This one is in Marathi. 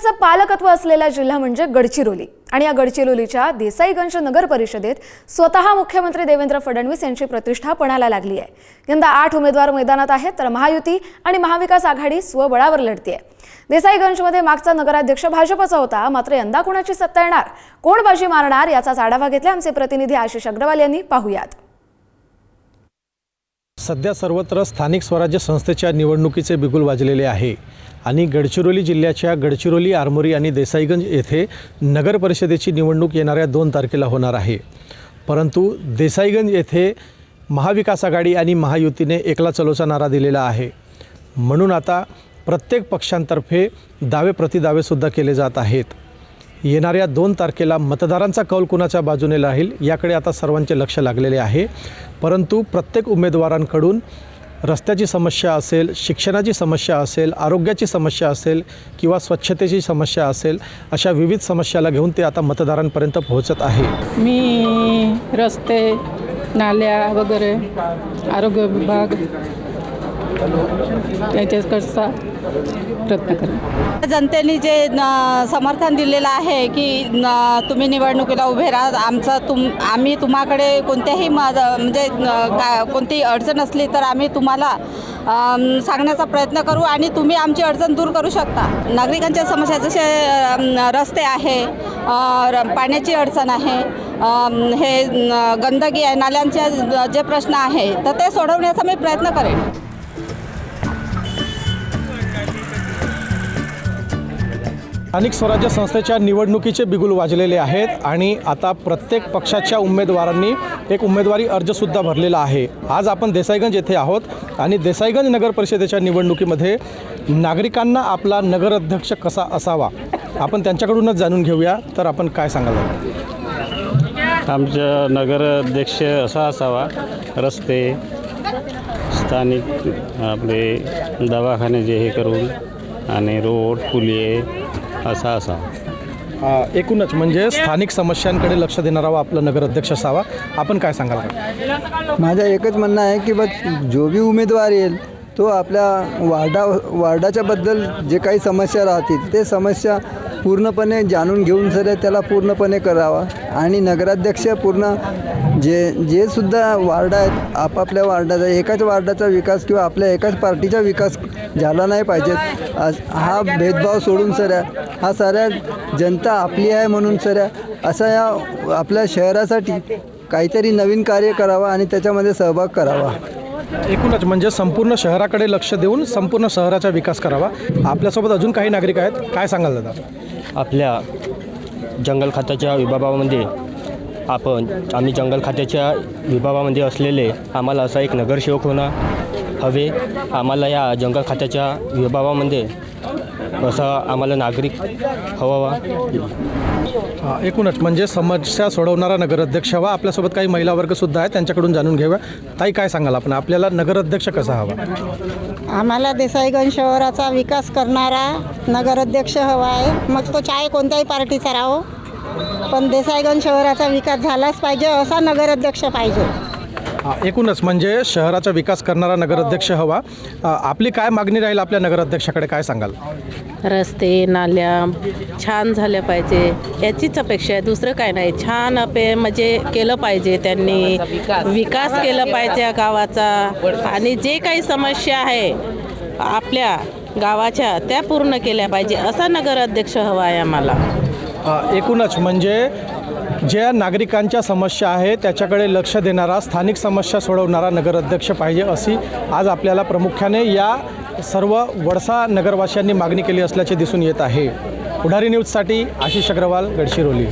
नागरिकांचं पालकत्व असलेला जिल्हा म्हणजे गडचिरोली. आणि या गडचिरोलीच्या देसाईगंज नगर परिषदेत स्वतः मुख्यमंत्री देवेंद्र फडणवीस यांची प्रतिष्ठा पणाला लागली आहे. यंदा आठ उमेदवार मैदानात आहेत तर महायुती आणि महाविकास आघाडी स्वबळावर लढतीये. देसाईगंजमध्ये मागचा नगराध्यक्ष भाजपचा होता मात्र यंदा कोणाची सत्ता येणार? कोण बाजी मारणार? याचाच आढावा घेतला आमचे प्रतिनिधी आशिष अग्रवाल यांनी. पाहुयात. सध्या सर्वत्र स्थानिक स्वराज्य संस्थेच्या निवडणुकीचे बिगुल वाजलेले आहे. आणि गडचिरोली जिल्ह्याच्या गडचिरोली आरमोरी आणि देसाईगंज येथे नगर परिषदेची निवडणूक येणाऱ्या दोन तारखेला होणार आहे. परंतु देसाईगंज येथे महाविकास आघाडी आणि महायुतीने एकला चलोचा नारा दिलेला आहे. म्हणून आता प्रत्येक पक्षांतर्फे दावे प्रतिदावेसुद्धा केले जात आहेत. येणाऱ्या दोन तारखेला मतदारांचा कौल कुणाच्या बाजूने राहील याकडे आता सर्वांचे लक्ष लागलेले आहे. परंतु प्रत्येक उमेदवारांकडून रस्त्याची समस्या असेल शिक्षणाची समस्या असेल आरोग्याची समस्या असेल किंवा स्वच्छतेची समस्या असेल अशा विविध समस्याला घेऊन ते आता मतदारांपर्यंत पोहोचत आहे. मी रस्ते नाल्या वगैरे आरोग्य विभाग त्याच्याकडचा प्रयत्न करेन. जनतेने जे समर्थन दिलेलं आहे की तुम्ही निवडणुकीला उभे राहा आमचं तुम आम्ही तुम्हाकडे कोणत्याही म्हणजे का कोणतीही अडचण असली तर आम्ही तुम्हाला सांगण्याचा प्रयत्न करू आणि तुम्ही आमची अडचण दूर करू शकता. नागरिकांच्या समस्या जसे रस्ते आहे र- पाण्याची अडचण आहे हे गंदगी आहे नाल्यांचे जे प्रश्न आहे तर ते सोडवण्याचा मी प्रयत्न करेन. स्थानिक स्वराज्य संस्थेच्या निवडणुकीचे बिगुल वाजलेले आहेत आणि आता प्रत्येक पक्षाच्या उमेदवारांनी एक उमेदवारी अर्जसुद्धा भरलेला आहे. आज आपण देसाईगंज येथे आहोत आणि देसाईगंज नगर परिषदेच्या निवडणुकीमध्ये नागरिकांना आपला नगराध्यक्ष कसा असावा आपण त्यांच्याकडूनच जाणून घेऊया. तर आपण काय सांगाल? आमच्या नगराध्यक्ष असा असावा रस्ते स्थानिक आपले दवाखाने जे हे करून आणि रोड पुलिये असा असावा अ, एकूणच म्हणजे स्थानिक समस्यांकडे लक्ष देणारा वा आपला नगराध्यक्ष असावा. आपण काय सांगाल? माझं एकच म्हणणं आहे की बस जो बी उमेदवार येईल तो आपल्या वार्डा वार्डाच्याबद्दल जे काही समस्या राहतील ते समस्या पूर्णपणे जाणून घेऊन सर त्याला पूर्णपणे करावा. आणि नगराध्यक्ष पूर्ण जे जे सुद्धा वार्ड आहेत आपापल्या वार्डाचा एकाच वार्डाचा विकास किंवा आपल्या एकाच पार्टीचा विकास झाला नाही पाहिजे आज- हा भेदभाव सोडून सर हा साऱ्या जनता आपली आहे म्हणून सऱ्या असा या आपल्या शहरासाठी काहीतरी नवीन कार्य करावं आणि त्याच्यामध्ये सहभाग करावा. एकूणच म्हणजे संपूर्ण शहराकडे लक्ष देऊन संपूर्ण शहराचा विकास करावा. आपल्यासोबत अजून काही नागरिक आहेत काय सांगाल दादा? आपल्या जंगल खात्याच्या विभागामध्ये आपण आम्ही जंगल खात्याच्या विभागामध्ये असलेले आम्हाला असा एक नगरसेवक होणं हवे. आम्हाला या जंगल खात्याच्या विभागामध्ये असा आम्हाला नागरिक हवा हा, एकूणच म्हणजे समस्या सोडवणारा नगराध्यक्ष हवा. आपल्यासोबत काही महिला वर्गसुद्धा आहेत त्यांच्याकडून जाणून घेऊया. ताई काय सांगाल आपण? आपल्याला नगराध्यक्ष कसा हवा? आम्हाला देसाईगंज शहराचा विकास करणारा नगराध्यक्ष हवा आहे. मग तो चाहे कोणत्याही पार्टीचा राहो. पण देसाईगंज शहराचा विकास झालाच पाहिजे असा नगराध्यक्ष पाहिजे. एकूणच म्हणजे शहराचा विकास करणारा नगराध्यक्ष हवा. आ, आपली काय मागणी राहील आपल्या नगराध्यक्षाकडे? काय सांगाल? रस्ते नाल्या छान झाल्या पाहिजे. याचीच अपेक्षा आहे. दुसरं काय नाही. छान अपे म्हणजे केलं पाहिजे त्यांनी. विकास केला पाहिजे या गावाचा. आणि जे काही समस्या आहे आपल्या गावाच्या त्या पूर्ण केल्या पाहिजे असा नगराध्यक्ष हवा आहे आम्हाला. एकूणच म्हणजे ज्या नागरिकांच्या समस्या आहे त्याच्याकडे लक्ष देणारा स्थानिक समस्या सोडवणारा नगराध्यक्ष पाहिजे अशी आज आपल्याला प्रामुख्याने या सर्व वडसा नगरवासियांनी मागणी केली असल्याचे दिसून येत आहे. पुढारी न्यूजसाठी आशिष अग्रवाल गडचिरोली.